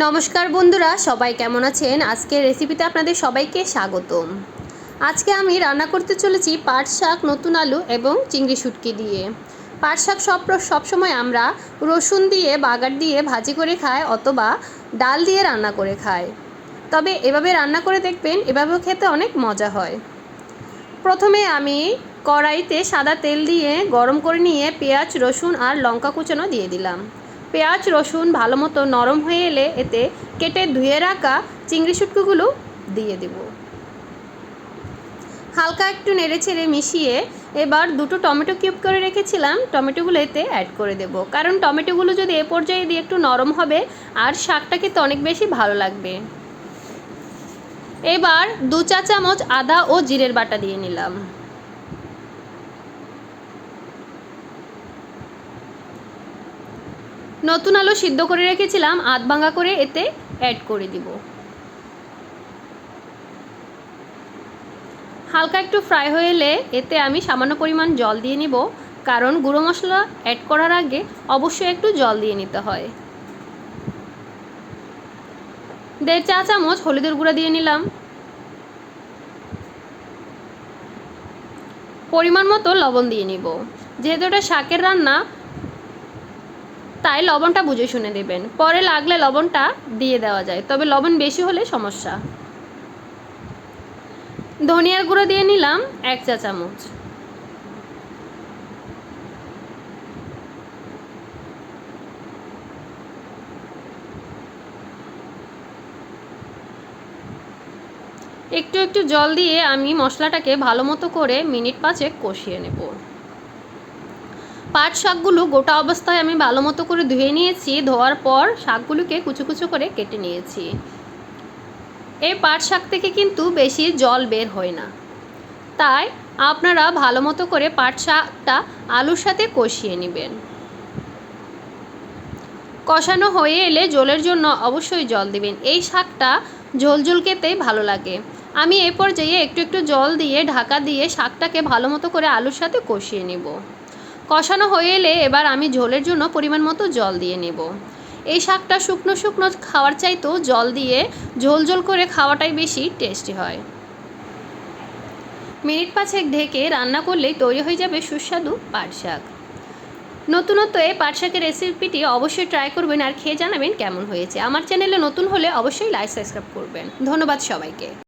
নমস্কার বন্ধুরা, সবাই কেমন আছেন? আজকের রেসিপিতে আপনাদের সবাইকে স্বাগতম। আজকে আমি রান্না করতে চলেছি পাট শাক, নতুন আলু এবং চিংড়ি শুটকি দিয়ে। পাট শাক সব সবসময় আমরা রসুন দিয়ে, বাগার দিয়ে ভাজি করে খাই অথবা ডাল দিয়ে রান্না করে খাই। তবে এভাবে রান্না করে দেখবেন, এভাবেও খেতে অনেক মজা হয়। প্রথমে আমি কড়াইতে সাদা তেল দিয়ে গরম করে নিয়ে পেঁয়াজ, রসুন আর লঙ্কা কুচানো দিয়ে দিলাম। পেঁয়াজ, রসুন ভালো মতো নরম হয়ে এলে এতে কেটে ধুয়ে রাখা চিংড়ি শুটকুগুলো দিয়ে দেব। হালকা একটু নেড়ে ছেড়ে মিশিয়ে এবার দুটো টমেটো কিউব করে রেখেছিলাম। টমেটোগুলো এতে অ্যাড করে দেব। কারণ টমেটোগুলো যদি এ পর্যায়ে দিয়ে একটু নরম হবে, আর শাকটা খেতে অনেক বেশি ভালো লাগবে। এবার দু চা চামচ আদা ও জিরের বাটা দিয়ে নিলাম। নতুন আলু সিদ্ধ করে রেখেছিলাম, আধ ভাঙা করে এতে অ্যাড করে দিব। হালকা একটু ফ্রাই হয়ে এলে এতে আমি সামান্য পরিমাণ জল দিয়ে নিব, কারণ গুঁড়ো মশলা অ্যাড করার আগে অবশ্যই একটু জল দিয়ে নিতে হয়। দেড় চা চামচ হলুদের গুঁড়া দিয়ে নিলাম। পরিমাণ মতো লবণ দিয়ে নিব। যেহেতু এটা শাকের রান্না তাই লবণটা বুঝে শুনে দেবেন। পরে লাগলে লবণটা দিয়ে দেওয়া যায়, তবে লবণ বেশি হলে সমস্যা। ধনিয়ার গুঁড়ো দিয়ে নিলাম এক চা চামচ। একটু একটু জল দিয়ে আমি মশলাটাকে ভালো মতো করে মিনিট পাঁচেক কষিয়ে নেব। পাট শাকগুলো গোটা অবস্থায় আমি ভালো মতো করে ধুয়ে নিয়েছি, ধোয়ার পর শাকগুলোকে কুচু কুচু করে কেটে নিয়েছি। এই পাট শাক থেকে কিন্তু বেশি জল বের হয় না। তাই আপনারা ভালো মতো করে পাট শাকটা আলুর সাথে কষিয়ে নেবেন। কষানো হয়ে এলে জলের জন্য অবশ্যই জল দিবেন। এই শাকটা ঝোল ঝোল খেতে ভালো লাগে। আমি এ পর্যায়ে একটু একটু জল দিয়ে, ঢাকা দিয়ে শাকটাকে ভালো মতো করে আলুর সাথে কষিয়ে নেব। কষানো হয়ে এলে এবার আমি ঝোলের জন্য পরিমাণ মতো জল দিয়ে নেব। এই শাকটা শুকনো শুকনো খাওয়ার চাইতেও জল দিয়ে ঝোল ঝোল করে খাওয়াটাই বেশি টেস্টি হয়। মিনিট পাঁচেক ঢেকে রান্না করলেই তৈরি হয়ে যাবে সুস্বাদু পাট শাক। নতুনত্ব এই পাট শাকের রেসিপিটি অবশ্যই ট্রাই করবেন আর খেয়ে জানাবেন কেমন হয়েছে। আমার চ্যানেলে নতুন হলে অবশ্যই লাইক সাবস্ক্রাইব করবেন। ধন্যবাদ সবাইকে।